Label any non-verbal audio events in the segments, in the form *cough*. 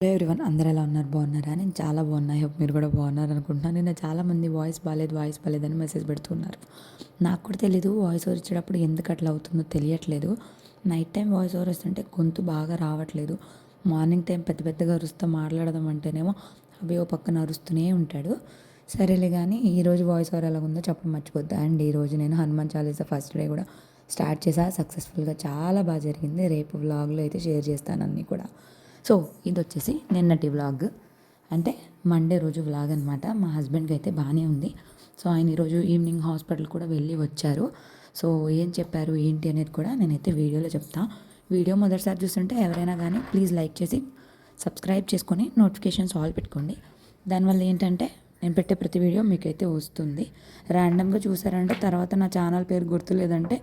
Hello everyone అందరు ఎలా ఉన్నారు? బాగున్నారా? నేను చాలా బాగున్నా. హోప్ మీరు కూడా బాగున్నారు అనుకుంటున్నాను నిన్న చాలామంది వాయిస్ బాగాలేదు వాయిస్ బాగాలేదని మెసేజ్ పెడుతున్నారు. నాకు కూడా తెలీదు వాయిస్ ఓవర్ ఇచ్చేటప్పుడు ఎందుకు అట్లా అవుతుందో తెలియట్లేదు. నైట్ టైం వాయిస్ ఓవర్ వస్తుంటే గొంతు బాగా రావట్లేదు. మార్నింగ్ టైం పెద్ద పెద్దగా అరుస్తూ మాట్లాడదాం అంటేనేమో అవి ఓ పక్కన అరుస్తూనే ఉంటాడు. సరేలే కానీ ఈరోజు వాయిస్ ఓవర్ ఎలా ఉందో చెప్పడం మర్చిపోద్దా? అండ్ ఈరోజు నేను హనుమాన్ చాలీసా ఫస్ట్ డే కూడా స్టార్ట్ చేసా. సక్సెస్ఫుల్గా చాలా బాగా జరిగింది. రేపు వ్లాగ్లో అయితే షేర్ చేస్తాను అన్నీ కూడా. సో ఇది వచ్చేసి నిన్నటి వ్లాగ్. అంటే మండే రోజు వ్లాగ్ అనమాట మా హస్బెండ్కి అయితే బాగానే ఉంది. సో ఆయన ఈరోజు ఈవినింగ్ హాస్పిటల్ కూడా వెళ్ళి వచ్చారు. సో ఏం చెప్పారు ఏంటి అనేది కూడా నేనైతే వీడియోలో చెప్తా. వీడియో మొదటిసారి చూస్తుంటే ఎవరైనా కానీ ప్లీజ్ లైక్ చేసి సబ్స్క్రైబ్ చేసుకొని నోటిఫికేషన్స్ ఆల్ పెట్టుకోండి. దానివల్ల ఏంటంటే నేను పెట్టే ప్రతి వీడియో మీకైతే వస్తుంది. ర్యాండమ్గా చూసారంటే తర్వాత నా ఛానల్ పేరు గుర్తులేదంటే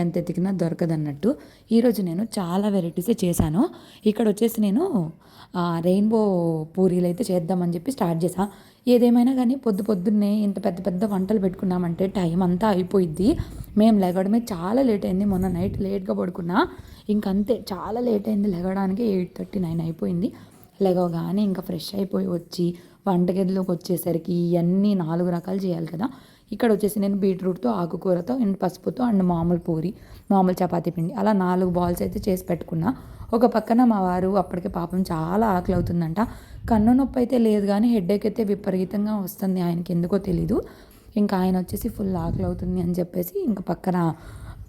ఎంత ఎతికినా దొరకదన్నట్టు. ఈరోజు నేను చాలా వెరైటీసే చేశాను. ఇక్కడ వచ్చేసి నేను రెయిన్బో పూరీలు అయితే చేద్దామని చెప్పి స్టార్ట్ చేశాను ఏదేమైనా కానీ పొద్దు పొద్దున్నే ఇంత పెద్ద పెద్ద వంటలు పెట్టుకున్నామంటే టైం అంతా అయిపోయిద్ది. మేము లెగడమే చాలా లేట్ అయింది. మొన్న నైట్ లేట్గా పడుకున్నా. ఇంకంతే చాలా లేట్ అయింది. లెగడానికి ఎయిట్ థర్టీ నైన్ అయిపోయింది. లెగవగానే ఇంకా ఫ్రెష్ అయిపోయి వచ్చి వంటగదిలోకి వచ్చేసరికి ఇవన్నీ నాలుగు రకాలు చేయాలి కదా. ఇక్కడ వచ్చేసి నేను బీట్రూట్తో ఆకుకూరతో అండ్ పసుపుతో అండ్ మామూలు పూరి మామూలు చపాతీ పిండి అలా నాలుగు బాల్స్ అయితే చేసి పెట్టుకున్నా. ఒక పక్కన మా వారు అప్పటికే పాపం చాలా ఆకలి అవుతుందంట. కన్ను నొప్పి అయితే లేదు కానీ హెడ్ఏక్ అయితే విపరీతంగా వస్తుంది ఆయనకి ఎందుకో తెలీదు. ఇంకా ఆయన వచ్చేసి ఫుల్ ఆకలి అవుతుంది అని చెప్పేసి ఇంకా పక్కన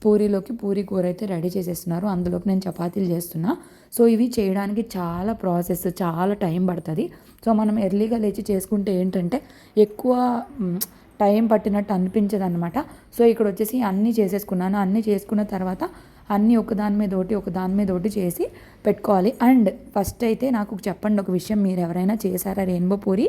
పూరీలోకి పూరీ కూర అయితే రెడీ చేసేస్తున్నారు. అందులోకి నేను చపాతీలు చేస్తున్నా. సో ఇవి చేయడానికి చాలా ప్రాసెస్ చాలా టైం పడుతుంది. సో మనం ఎర్లీగా లేచి చేసుకుంటే ఏంటంటే ఎక్కువ టైం పట్టినట్టు అనిపించదు అనమాట సో ఇక్కడ వచ్చేసి అన్నీ చేసేసుకున్నాను. అన్నీ చేసుకున్న తర్వాత అన్నీ ఒకదాని మీద ఒకటి ఒకదాని మీద ఒకటి చేసి పెట్టుకోవాలి. అండ్ ఫస్ట్ అయితే నాకు చెప్పండి ఒక విషయం మీరు ఎవరైనా చేశారా రెయిన్బో పూరి?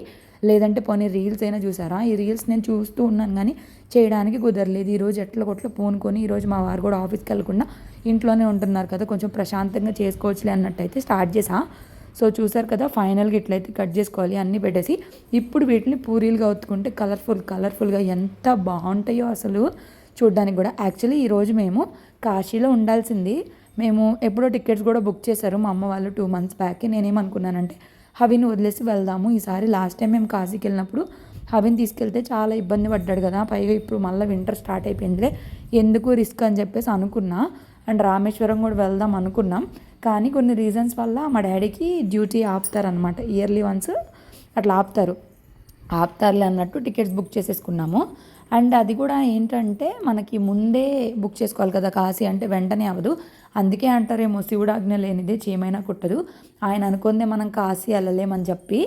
లేదంటే పోనీ రీల్స్ అయినా చూసారా ఈ రీల్స్ నేను చూస్తూ ఉన్నాను కానీ చేయడానికి కుదరలేదు. ఈరోజు ఎట్ల కొట్ల పూనుకొని ఈరోజు మా వారు కూడా ఆఫీస్కి వెళ్ళకుండా ఇంట్లోనే ఉంటున్నారు కదా కొంచెం ప్రశాంతంగా చేసుకోవచ్చులే అన్నట్టయితే స్టార్ట్ చేసా. సో చూసారు కదా ఫైనల్గా ఇట్లయితే కట్ చేసుకోవాలి అన్నీ పెట్టేసి. ఇప్పుడు వీటిని పూరీలుగా ఒత్తుకుంటే కలర్ఫుల్ కలర్ఫుల్గా ఎంత బాగుంటాయో అసలు. చూడ్డానికి కూడా. యాక్చువల్లీ ఈరోజు మేము కాశీలో ఉండాల్సింది. మేము ఎప్పుడో టికెట్స్ కూడా బుక్ చేశారు మా అమ్మ వాళ్ళు టూ మంత్స్ బ్యాక్. నేనేమనుకున్నానంటే హవిని వదిలేసి వెళ్దాము. ఈసారి లాస్ట్ టైం మేము కాశీకి వెళ్ళినప్పుడు హవిని తీసుకెళ్తే చాలా ఇబ్బంది పడ్డాడు కదా. పైగా ఇప్పుడు మళ్ళీ వింటర్ స్టార్ట్ అయిపోయిందిలే. ఎందుకు రిస్క్ అని చెప్పేసి అనుకున్నా. అండ్ రామేశ్వరం కూడా వెళ్దాం అనుకున్నాం. కానీ కొన్ని రీజన్స్ వల్ల మా డాడీకి డ్యూటీ ఆపుతారనమాట ఇయర్లీ వన్స్ అట్లా ఆపుతారు. ఆపుతారులే అన్నట్టు టికెట్స్ బుక్ చేసేసుకున్నాము. అండ్ అది కూడా ఏంటంటే మనకి ముందే బుక్ చేసుకోవాలి కదా కాశీ అంటే వెంటనే అవ్వదు. అందుకే అంటారేమో శివుడాజ్ఞ లేనిదే చేయమైనా కుట్టదు. ఆయన అనుకుందే మనం కాశీ వెళ్ళలేమని చెప్పి.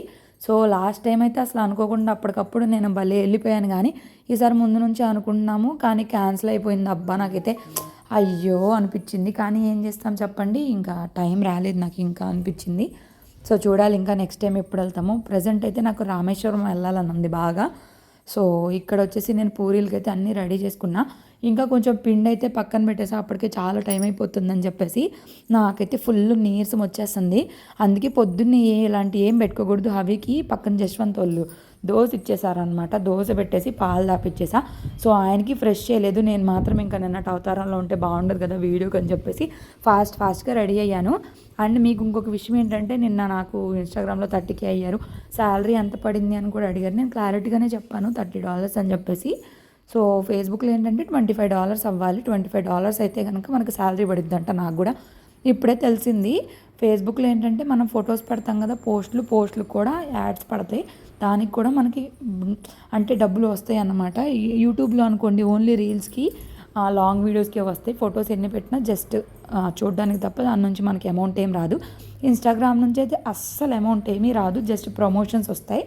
సో లాస్ట్ టైం అయితే అసలు అనుకోకుండా అప్పటికప్పుడు నేను భలే వెళ్ళిపోయాను కానీ ఈసారి ముందు నుంచి అనుకుంటున్నాము కానీ క్యాన్సిల్ అయిపోయింది. అబ్బా నాకైతే అయ్యో అనిపించింది. కానీ ఏం చేస్తాం చెప్పండి ఇంకా టైం రాలేదు నాకు ఇంకా అనిపించింది. సో చూడాలి ఇంకా నెక్స్ట్ టైం ఎప్పుడు వెళ్తాము. ప్రజెంట్ అయితే నాకు రామేశ్వరం వెళ్ళాలని ఉంది బాగా. సో ఇక్కడ వచ్చేసి నేను పూరీలకి అయితే అన్నీ రెడీ చేసుకున్నా. ఇంకా కొంచెం పిండి అయితే పక్కన పెట్టేసి అప్పటికే చాలా టైం అయిపోతుందని చెప్పేసి నాకైతే ఫుల్ నీరసం వచ్చేస్తుంది. అందుకే పొద్దున్నే ఇలాంటి ఏం పెట్టుకోకూడదు హవికి పక్కన జశ్వంత్ వాళ్ళు. దోశ ఇచ్చేసారనమాట దోశ పెట్టేసి పాలు దాపిచ్చేసా సో ఆయనకి ఫ్రెష్ చేయలేదు. నేను మాత్రం ఇంకా నిన్నటి అవతారంలో ఉంటే బాగుండదు కదా వీడియోకి అని చెప్పేసి ఫాస్ట్ ఫాస్ట్గా రెడీ అయ్యాను. అండ్ మీకు ఇంకొక విషయం ఏంటంటే నిన్న నాకు ఇన్స్టాగ్రామ్లో థర్టీకే అయ్యారు. శాలరీ ఎంత పడింది అని కూడా అడిగారు. నేను క్లారిటీగానే చెప్పాను. థర్టీ డాలర్స్ అని చెప్పేసి. సో ఫేస్బుక్లో ఏంటంటే ట్వంటీ ఫైవ్ డాలర్స్ అవ్వాలి. ట్వంటీ ఫైవ్ డాలర్స్ అయితే కనుక మనకు శాలరీ పడిద్దంట నాకు కూడా. ఇప్పుడే తెలిసింది. ఫేస్బుక్లో ఏంటంటే మనం ఫొటోస్ పెడతాం కదా పోస్టులు పోస్టులు కూడా యాడ్స్ పడతాయి. దానికి కూడా మనకి అంటే డబ్బులు వస్తాయి అన్నమాట. యూట్యూబ్లో అనుకోండి ఓన్లీ రీల్స్కి లాంగ్ వీడియోస్కి వస్తాయి. ఫొటోస్ ఎన్ని పెట్టినా జస్ట్ చూడడానికి తప్ప దాని నుంచి మనకి అమౌంట్ ఏం రాదు. ఇన్స్టాగ్రామ్ నుంచి అయితే అస్సలు అమౌంట్ ఏమీ రాదు. జస్ట్ ప్రమోషన్స్ వస్తాయి.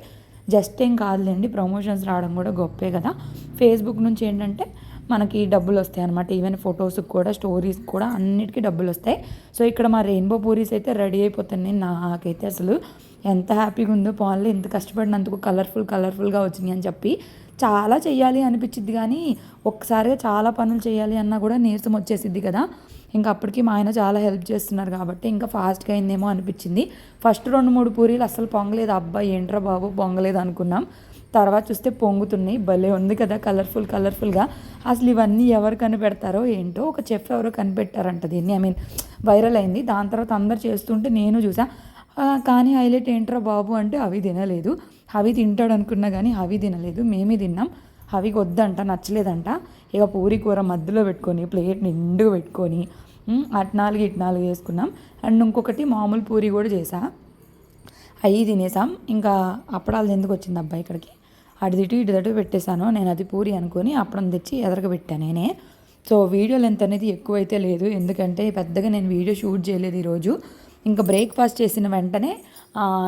జస్ట్ ఏం కాదులేండి ప్రమోషన్స్ రావడం కూడా గొప్పే కదా. ఫేస్బుక్ నుంచి ఏంటంటే మనకి డబ్బులు వస్తాయి అనమాట ఈవెన్ ఫొటోస్కి కూడా స్టోరీస్కి కూడా అన్నిటికీ డబ్బులు వస్తాయి. సో ఇక్కడ మా రెయిన్బో పూరీస్ అయితే రెడీ అయిపోతున్నాయి నాకైతే అసలు. ఎంత హ్యాపీగా ఉందో పాన్లో ఎంత కష్టపడినందుకు కలర్ఫుల్ కలర్ఫుల్గా వచ్చినాయి అని చెప్పి చాలా చెయ్యాలి అనిపించింది కానీ ఒక్కసారిగా చాలా పనులు చేయాలి అన్నా కూడా నీరసం వచ్చేసిద్ది కదా. ఇంకా అప్పటికి మా ఆయన చాలా హెల్ప్ చేస్తున్నారు కాబట్టి ఇంకా ఫాస్ట్గా అయిందేమో అనిపించింది. ఫస్ట్ రెండు మూడు పూరీలు అసలు పొంగలేదు. అబ్బాయి ఏంట్రా బాబు పొంగలేదు అనుకున్నాం. తర్వాత చూస్తే పొంగుతున్నాయి. భలే ఉంది కదా కలర్ఫుల్ కలర్ఫుల్గా అసలు ఇవన్నీ ఎవరు కనిపెడతారో ఏంటో ఒక చెఫ్ ఎవరో కనిపెట్టారంట దీన్ని. ఐ మీన్ వైరల్ అయింది. దాని తర్వాత అందరు చేస్తుంటే నేను చూసా కానీ హైలైట్ ఏంట్రా బాబు అంటే అవి తినలేదు. అవి తింటాడు అనుకున్నా కానీ అవి తినలేదు. మేమే తిన్నాం. అవి వద్దంట నచ్చలేదంట. ఇక పూరి కూర మధ్యలో పెట్టుకొని ప్లేట్ నిండుగా పెట్టుకొని ఉమ్, అట్నాలుగు ఇట్నాలుగు వేసుకున్నాం అండ్ ఇంకొకటి మామూలు పూరి కూడా చేసా. అవి తినేసాం. ఇంకా అప్పడాలు ఎందుకు వచ్చింది అబ్బాయి ఇక్కడికి? అటు ఇటు ఇటు పెట్టేశాను. నేను అది పూరి అనుకొని అప్పడం తెచ్చి ఎదరగ పెట్టాను నేనే. సో వీడియో లెంత్ అనేది ఎక్కువైతే లేదు. ఎందుకంటే పెద్దగా నేను వీడియో షూట్ చేయలేదు ఈరోజు. ఇంకా బ్రేక్ఫాస్ట్ చేసిన వెంటనే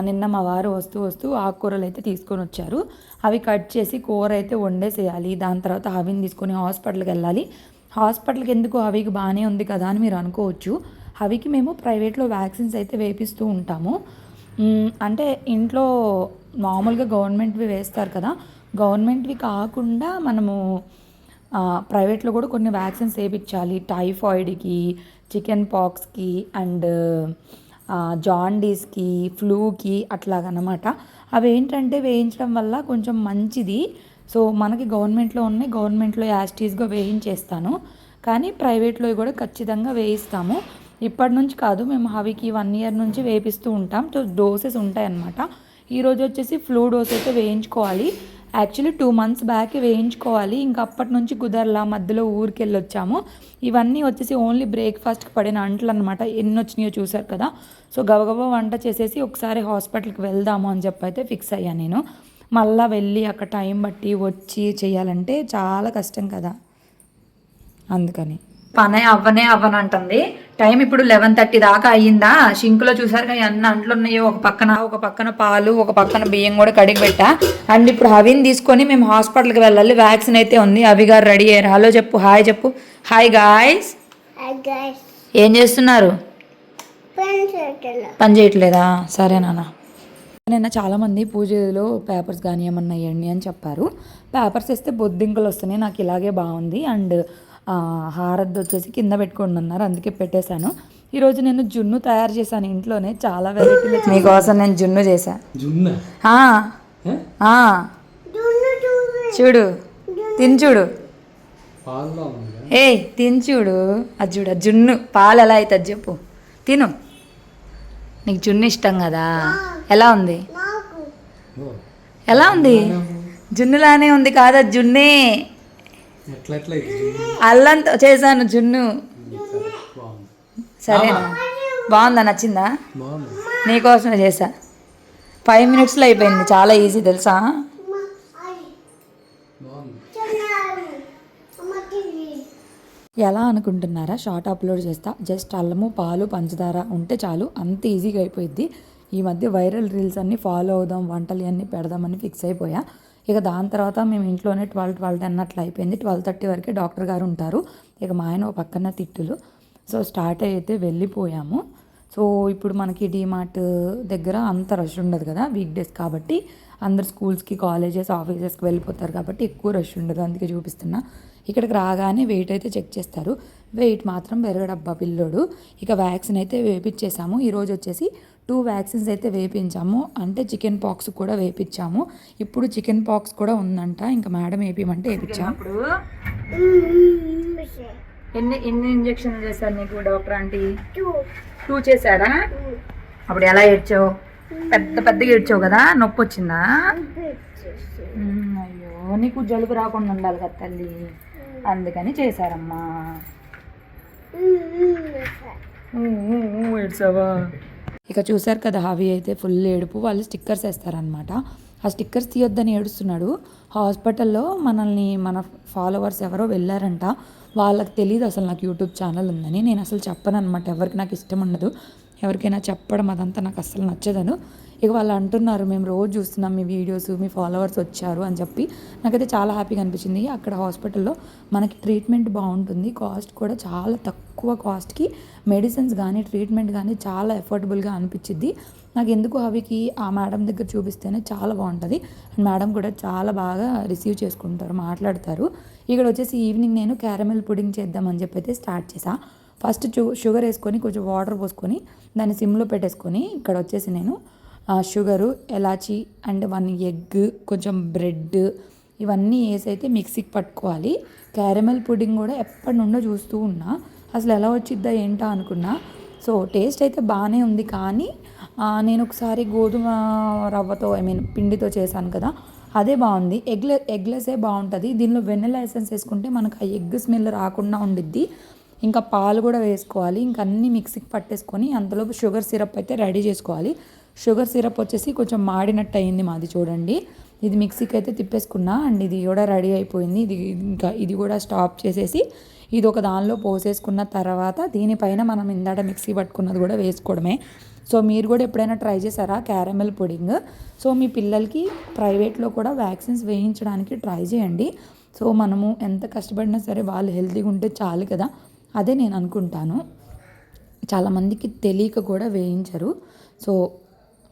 నిన్న మా వారు వస్తూ వస్తూ ఆకుకూరలు అయితే తీసుకొని వచ్చారు. అవి కట్ చేసి కూర అయితే వండేసేయాలి. దాని తర్వాత అవిని తీసుకొని హాస్పిటల్కి వెళ్ళాలి. హాస్పిటల్కి ఎందుకు హవికి బాగానే ఉంది కదా అని మీరు అనుకోవచ్చు. అవికి మేము ప్రైవేట్లో వ్యాక్సిన్స్ అయితే వేపిస్తూ ఉంటాము. అంటే ఇంట్లో మామూలుగా గవర్నమెంట్వి వేస్తారు కదా. గవర్నమెంట్వి కాకుండా మనము ప్రైవేట్లో కూడా కొన్ని వ్యాక్సిన్స్ వేయించాలి టైఫాయిడ్కి చికెన్ పాక్స్కి అండ్ జాండీస్కి ఫ్లూకి అట్లాగనమాట. అవి ఏంటంటే వేయించడం వల్ల కొంచెం మంచిది. సో మనకి గవర్నమెంట్లో ఉన్నాయి. గవర్నమెంట్లో యాస్టీస్గా వేయించేస్తాను. కానీ ప్రైవేట్లో కూడా ఖచ్చితంగా వేయిస్తాము. ఇప్పటి నుంచి కాదు. మేము హవికి వన్ ఇయర్ నుంచి వేపిస్తూ ఉంటాం. సో డోసెస్ ఉంటాయన్నమాట. ఈరోజు వచ్చేసి ఫ్లూ డోస్ అయితే వేయించుకోవాలి. యాక్చువల్లీ టూ మంత్స్ బ్యాక్ వేయించుకోవాలి. ఇంకా అప్పటి నుంచి కుదరలా మధ్యలో ఊరికి వెళ్ళొచ్చాము ఇవన్నీ వచ్చేసి ఓన్లీ బ్రేక్ఫాస్ట్కి పడిన అంటలు అనమాట ఎన్ని వచ్చినాయో చూసారు కదా. సో గబగబా వంట చేసేసి ఒకసారి హాస్పిటల్కి వెళ్దాము అని చెప్పి అయితే ఫిక్స్ అయ్యా నేను. మళ్ళీ వెళ్ళి అక్కడ టైం బట్టి వచ్చి చేయాలంటే చాలా కష్టం కదా. అందుకని. పనే అవ్వనే అవ్వనంటుంది. టైం ఇప్పుడు లెవెన్ థర్టీ దాకా అయ్యిందా? షింకులో చూసారుగా ఎన్ని అంట్లు ఉన్నాయో ఒక పక్కన ఒక పక్కన పాలు ఒక పక్కన బియ్యం కూడా కడిగి పెట్టా. అండ్ ఇప్పుడు అవిని తీసుకొని మేము హాస్పిటల్కి వెళ్ళాలి. వ్యాక్సిన్ అయితే ఉంది. అవి గారు రెడీ అయ్యారు. హలో చెప్పు హాయ్ చెప్పు. Hi guys. ఏం చేస్తున్నారు? పని చేయట్లేదా. సరే నాన్న. నిన్న చాలామంది పూజలో పేపర్స్ కానీ ఏమన్నా వేయండి అని చెప్పారు. పేపర్స్ వేస్తే బొద్దింకలు వస్తున్నాయి. నాకు ఇలాగే బాగుంది. అండ్ హారద్దు వచ్చేసి కింద పెట్టుకోండి అన్నారు. అందుకే పెట్టేశాను. ఈరోజు నేను జున్ను తయారు చేశాను ఇంట్లోనే. చాలా వెరైటీలు మీకోసం నేను జున్ను చేశా. జున్న? ఆ, ఆ, చూడు. తిని చూడు. పాల్లో ఉంది ఏయ్ తిని చూడు. అది చూడు జున్ను. పాలు ఎలా అవుతుంది చెప్పు. తిను. నీకు జున్ను ఇష్టం కదా. ఎలా ఉంది? ఎలా ఉంది. జున్నులానే ఉంది కాదా? జున్నే ఎట్లా ఎట్లా ఇది జున్ను అల్లంతో చేశాను జున్ను. సరేనా బాగుందా? నచ్చిందా? నీకోసమే చేసా ఫైవ్ మినిట్స్లో అయిపోయింది. చాలా ఈజీ తెలుసా? ఎలా అనుకుంటున్నారా? షార్ట్ అప్లోడ్ చేస్తా. జస్ట్ అల్లము పాలు పంచదార ఉంటే చాలు. అంత ఈజీగా అయిపోయింది ఈ మధ్య వైరల్ రీల్స్ అన్నీ ఫాలో అవుదాం వంటలు అన్నీ పెడదామని ఫిక్స్ అయిపోయా. ఇక దాని తర్వాత మేము ఇంట్లోనే ట్వెల్వ్ ట్వెల్వ్ టెన్ అట్లా అయిపోయింది. ట్వెల్వ్ థర్టీ వరకే డాక్టర్ గారు ఉంటారు. ఇక మా ఆయన పక్కన తిట్టులు. సో స్టార్ట్ అయితే వెళ్ళిపోయాము. సో ఇప్పుడు మనకి డీమార్ట్ దగ్గర అంత రష్ ఉండదు కదా వీక్ డేస్ కాబట్టి అందరు స్కూల్స్కి కాలేజెస్ ఆఫీసెస్కి వెళ్ళిపోతారు కాబట్టి ఎక్కువ రష్ ఉండదు అందుకే చూపిస్తున్నా. ఇక్కడికి రాగానే వెయిట్ అయితే చెక్ చేస్తారు. వెయిట్ మాత్రం పెరగడబ్బా పిల్లోడు. ఇక వ్యాక్సిన్ అయితే వేపించేసాము ఈరోజు వచ్చేసి టూ వ్యాక్సిన్స్ అయితే వేపించాము. అంటే చికెన్ పాక్స్ కూడా వేపించాము. ఇప్పుడు చికెన్ పాక్స్ కూడా ఉందంట. ఇంకా మేడం వేపించమంటే వేపించాం. ఇప్పుడు ఎన్ని ఎన్ని ఇంజక్షన్లు చేశారు నీకు డాక్టర్ ఆంటీ? టూ. టూ చేశారా? అప్పుడు ఎలా ఏడ్చావు? పెద్ద పెద్దగా ఏడ్చావు కదా? నొప్పి వచ్చిందా? అయ్యో నీకు జలుబు రాకుండా ఉండాలి కదా తల్లి. అందుకని చేశారమ్మా. ఏడ్చావా? ఇక చూశారు కదా హావి అయితే ఫుల్ ఏడుపు వాళ్ళు స్టిక్కర్స్ వేస్తారనమాట ఆ స్టిక్కర్స్ తీయొద్దని ఏడుస్తున్నాడు. హాస్పిటల్లో మనల్ని మన ఫాలోవర్స్ ఎవరో వెళ్ళారంట. వాళ్ళకి తెలియదు అసలు నాకు యూట్యూబ్ ఛానల్ ఉందని. నేను అసలు చెప్పను అనమాట ఎవరికి నాకు ఇష్టం ఉండదు. ఎవరికైనా చెప్పడం అదంతా నాకు అస్సలు నచ్చదను. ఇక వాళ్ళు అంటున్నారు మేము రోజు చూస్తున్నాం మీ వీడియోస్ మీ ఫాలోవర్స్ వచ్చారు అని చెప్పి. నాకైతే చాలా హ్యాపీగా అనిపించింది. అక్కడ హాస్పిటల్లో మనకి ట్రీట్మెంట్ బాగుంటుంది. కాస్ట్ కూడా చాలా తక్కువ కాస్ట్కి మెడిసిన్స్ కానీ ట్రీట్మెంట్ కానీ చాలా ఎఫోర్డబుల్గా అనిపించింది నాకు ఎందుకు అవికి ఆ మేడం దగ్గర చూపిస్తేనే చాలా బాగుంటుంది. అండ్ మేడం కూడా చాలా బాగా రిసీవ్ చేసుకుంటారు మాట్లాడతారు. ఇక్కడ వచ్చేసి ఈవినింగ్ నేను క్యారమెల్ పుడింగ్ చేద్దామని చెప్పి అయితే స్టార్ట్ చేశాను ఫస్ట్ చూ షుగర్ వేసుకొని కొంచెం వాటర్ పోసుకొని దాన్ని సిమ్లో పెట్టేసుకొని ఇక్కడ వచ్చేసి నేను షుగరు ఎలాచి అండ్ వన్ ఎగ్ కొంచెం బ్రెడ్ ఇవన్నీ వేసి అయితే మిక్సీకి పట్టుకోవాలి. క్యారమెల్ పుడింగ్ కూడా ఎప్పటి నుండో చూస్తూ ఉన్నా. అసలు ఎలా వచ్చిద్దా ఏంటా అనుకున్నా. సో టేస్ట్ అయితే బాగానే ఉంది కానీ నేను ఒకసారి గోధుమ రవ్వతో ఐ మీన్ పిండితో చేశాను కదా అదే బాగుంది. ఎగ్లె ఎగ్లెసే బాగుంటుంది. దీనిలో వెన్నెల ఎసెన్స్ వేసుకుంటే మనకు ఆ ఎగ్ స్మెల్ రాకుండా ఉండిద్ది. ఇంకా పాలు కూడా వేసుకోవాలి. ఇంకా అన్నీ మిక్సీకి పట్టేసుకొని అంతలోపు షుగర్ సిరప్ అయితే రెడీ చేసుకోవాలి. షుగర్ సిరప్ వచ్చేసి కొంచెం మాడినట్టు అయింది మాది చూడండి. ఇది మిక్సీకి అయితే తిప్పేసుకున్నా అండ్ ఇది కూడా రెడీ అయిపోయింది. ఇది ఇంకా ఇది కూడా స్టాప్ చేసేసి ఇది ఒక దానిలో పోసేసుకున్న తర్వాత దీనిపైన మనం ఇందాట మిక్సీ పట్టుకున్నది కూడా వేసుకోవడమే. సో మీరు కూడా ఎప్పుడైనా ట్రై చేశారా క్యారమెల్ పుడింగ్? సో మీ పిల్లలకి ప్రైవేట్లో కూడా వ్యాక్సిన్స్ వేయించడానికి ట్రై చేయండి. సో మనము ఎంత కష్టపడినా సరే వాళ్ళు హెల్తీగా ఉంటే చాలు కదా. అదే నేను అనుకుంటాను. చాలామందికి తెలియక కూడా వేయించరు. సో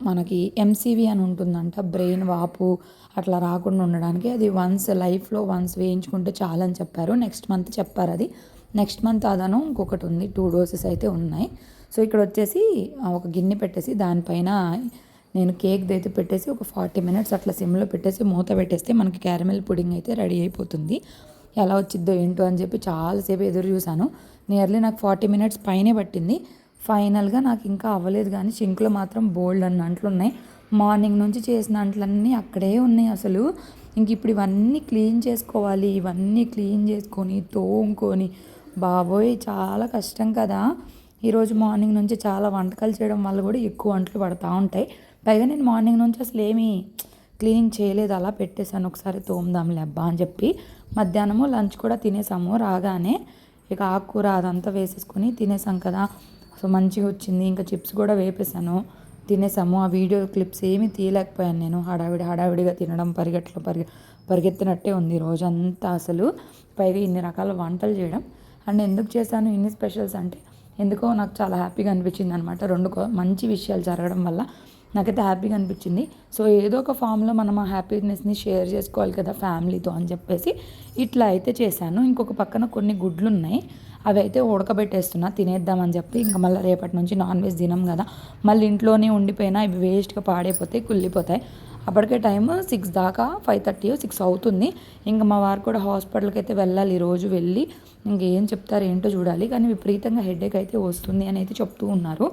మనకి ఎంసీవి అని ఉంటుందంట బ్రెయిన్ వాపు అట్లా రాకుండా ఉండడానికి. అది వన్స్ లైఫ్లో వన్స్ వేయించుకుంటే చాలని చెప్పారు. నెక్స్ట్ మంత్ చెప్పారు అది. నెక్స్ట్ మంత్ అదను ఇంకొకటి ఉంది. టూ డోసెస్ అయితే ఉన్నాయి. సో ఇక్కడ వచ్చేసి ఒక గిన్నె పెట్టేసి దానిపైన నేను కేక్ అయితే పెట్టేసి ఒక ఫార్టీ మినిట్స్ అట్లా సిమ్లో పెట్టేసి మూత పెట్టేస్తే మనకి క్యారమెల్ పుడింగ్ అయితే రెడీ అయిపోతుంది. ఎలా వచ్చిద్దో ఏంటో అని చెప్పి చాలాసేపు ఎదురు చూశాను. నియర్లీ నాకు ఫార్టీ మినిట్స్ పైనే పట్టింది. ఫైనల్గా నాకు ఇంకా అవ్వలేదు కానీ సింక్లో మాత్రం బోల్డ్ అన్న అంట్లు ఉన్నాయి. మార్నింగ్ నుంచి చేసిన అంట్లన్నీ అక్కడే ఉన్నాయి అసలు. ఇంక ఇప్పుడు ఇవన్నీ క్లీన్ చేసుకోవాలి ఇవన్నీ క్లీన్ చేసుకొని తోముకొని. బాబోయ్ చాలా కష్టం కదా. ఈరోజు మార్నింగ్ నుంచి చాలా వంటకాలు చేయడం వల్ల కూడా ఎక్కువ వంటలు పడతా ఉంటాయి. పైగా నేను మార్నింగ్ నుంచి అసలు ఏమీ క్లీనింగ్ చేయలేదు అలా పెట్టేశాను. ఒకసారి తోముదాంలే అబ్బా అని చెప్పి మధ్యాహ్నము లంచ్ కూడా తినేసాము. రాగానే ఇక ఆకుకూర అదంతా వేసేసుకొని తినేసాం కదా. సో మంచిగా వచ్చింది. ఇంకా చిప్స్ కూడా వేపేసాను తినేసాము. ఆ వీడియో క్లిప్స్ ఏమీ తీయలేకపోయాను నేను. హడావిడి హడావిడిగా తినడం పరిగెట్లో పరిగె పరిగెత్తినట్టే ఉంది రోజంతా అసలు. పైగా ఇన్ని రకాల వంటలు చేయడం. అండ్ ఎందుకు చేశాను ఇన్ని స్పెషల్స్ అంటే ఎందుకో నాకు చాలా హ్యాపీగా అనిపించింది అనమాట రెండు కో- మంచి విషయాలు జరగడం వల్ల. నాకైతే హ్యాపీగా అనిపించింది. సో ఏదో ఒక ఫామ్లో మనం ఆ హ్యాపీనెస్ని షేర్ చేసుకోవాలి కదా ఫ్యామిలీతో అని చెప్పేసి ఇట్లా అయితే చేశాను. ఇంకొక పక్కన కొన్ని గుడ్లు ఉన్నాయి అవి అయితే ఉడకబెట్టేస్తున్నా తినేద్దామని చెప్పి ఇంకా మళ్ళీ రేపటి నుంచి నాన్ వెజ్ తినం కదా. మళ్ళీ ఇంట్లోనే ఉండిపోయినా ఇవి వేస్ట్గా పాడైపోతాయి కుళ్ళిపోతాయి. అప్పటికే టైం సిక్స్ దాకా ఫైవ్ థర్టీ సిక్స్ అవుతుంది. ఇంకా మా వారు కూడా హాస్పిటల్కి అయితే వెళ్ళాలి ఈరోజు రోజు వెళ్ళి ఇంకేం చెప్తారు ఏంటో చూడాలి. కానీ విపరీతంగా హెడేక్ అయితే వస్తుంది అని అయితే చెప్తూ ఉన్నారు.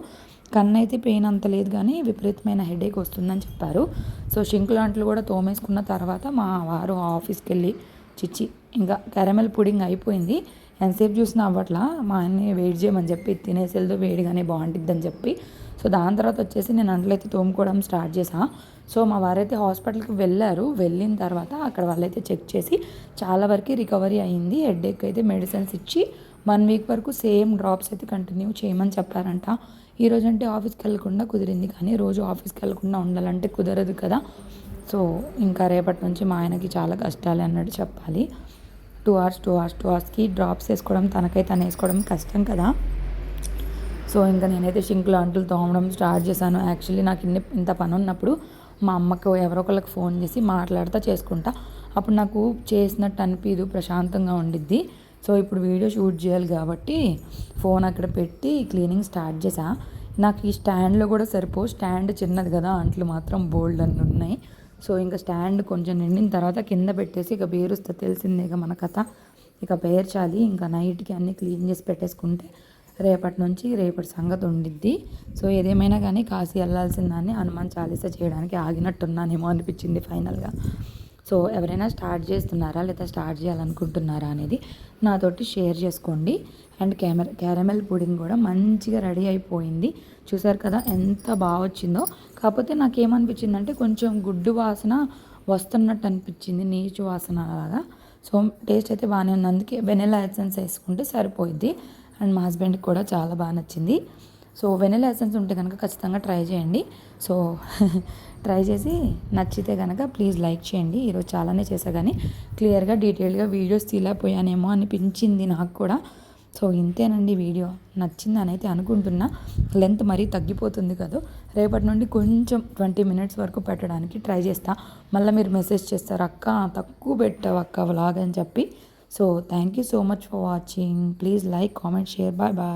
కన్ను అయితే పెయిన్ అంత లేదు కానీ విపరీతమైన హెడేక్ వస్తుందని చెప్పారు. సో షింక్ లాంటివి కూడా తోమేసుకున్న తర్వాత మా వారు ఆఫీస్కి వెళ్ళి చిచ్చి ఇంకా క్యారమెల్ పుడింగ్ అయిపోయింది. ఎంతసేపు చూసినా అవ్వట్లా? మా ఆయన్ని వెయిట్ చేయమని చెప్పి తినేసేదో వేడిగానే బాగుంటుందని చెప్పి. సో దాని తర్వాత వచ్చేసి నేను అంట్లయితే తోముకోవడం స్టార్ట్ చేసా సో మా వారైతే హాస్పిటల్కి వెళ్ళారు. వెళ్ళిన తర్వాత అక్కడ వాళ్ళైతే చెక్ చేసి చాలా వరకు రికవరీ అయింది. హెడ్ఏక్ అయితే మెడిసిన్స్ ఇచ్చి వన్ వీక్ వరకు సేమ్ డ్రాప్స్ అయితే కంటిన్యూ చేయమని చెప్పారంట. ఈరోజు అంటే ఆఫీస్కి వెళ్ళకుండా కుదిరింది కానీ రోజు ఆఫీస్కి వెళ్ళకుండా ఉండాలంటే కుదరదు కదా. సో ఇంకా రేపటి నుంచి మా ఆయనకి చాలా కష్టాలే అన్నట్టు చెప్పాలి. Two hours two hours two అవర్స్కి డ్రాప్స్ వేసుకోవడం తనకై తను వేసుకోవడం కష్టం కదా. సో ఇంకా నేనైతే షింకులు అంటులు తోమడం స్టార్ట్ చేశాను. యాక్చువల్లీ నాకు ఇన్ని ఇంత పని ఉన్నప్పుడు మా అమ్మకు ఎవరో ఒకళ్ళకి ఫోన్ చేసి మాట్లాడుతూ చేసుకుంటా. అప్పుడు నాకు చేసినట్టు అనిపించదు ప్రశాంతంగా ఉండిద్ది. సో ఇప్పుడు వీడియో షూట్ చేయాలి కాబట్టి ఫోన్ అక్కడ పెట్టి క్లీనింగ్ స్టార్ట్ చేసా. నాకు ఈ స్టాండ్లో కూడా సరిపో స్టాండ్ చిన్నది కదా అంట్లు మాత్రం బోల్డ్ అన్ని ఉన్నాయి. సో ఇంకా స్టాండ్ కొంచెం నిండిన తర్వాత కింద పెట్టేసి ఇక పేరుస్తా తెలిసిందే ఇక మన కథ. ఇక పేర్చాలి ఇంకా నైట్కి అన్నీ క్లీన్ చేసి పెట్టేసుకుంటే రేపటి నుంచి రేపటి సంగతి ఉండిద్ది. సో ఏదేమైనా కానీ కాశీ వెళ్ళాల్సిందాన్ని హనుమాన్ చాలీసా చేయడానికి ఆగినట్టున్నానేమో అనిపించింది ఫైనల్గా. సో ఎవరైనా స్టార్ట్ చేస్తున్నారా లేదా స్టార్ట్ చేయాలనుకుంటున్నారా అనేది నాతోటి షేర్ చేసుకోండి. అండ్ క్యామెర క్యారమెల్ పుడింగ్ కూడా మంచిగా రెడీ అయిపోయింది. చూసారు కదా ఎంత బాగా వచ్చిందో. కాకపోతే నాకు ఏమనిపించిందంటే కొంచెం గుడ్డు వాసన వస్తున్నట్టు అనిపించింది నీచు వాసన లాగా. సో టేస్ట్ అయితే బాగానే ఉంది. అందుకే వెనిలా ఎసెన్స్ వేసుకుంటే సరిపోయిద్ది. అండ్ మా హస్బెండ్కి కూడా చాలా బాగా నచ్చింది. సో వెనిలా ఎసెన్స్ ఉంటే కనుక ఖచ్చితంగా ట్రై చేయండి. సో *laughs* ట్రై చేసి నచ్చితే కనుక ప్లీజ్ లైక్ చేయండి. ఈరోజు చాలానే చేసా కానీ క్లియర్గా డీటెయిల్గా వీడియోస్ తీలేకపోయానేమో అనిపించింది నాకు కూడా. సో ఇంతేనండి వీడియో. నచ్చిందని అయితే అనుకుంటున్నా. లెంత్ మరీ తగ్గిపోతుంది కదా. రేపటి నుండి కొంచెం ట్వంటీ మినిట్స్ వరకు పెట్టడానికి ట్రై చేస్తా. మళ్ళీ మీరు మెసేజ్ చేస్తారు అక్క తక్కువ పెట్టావు అక్క వ్లాగ్ అని చెప్పి. So thank you so much for watching. Please like comment share. Bye bye.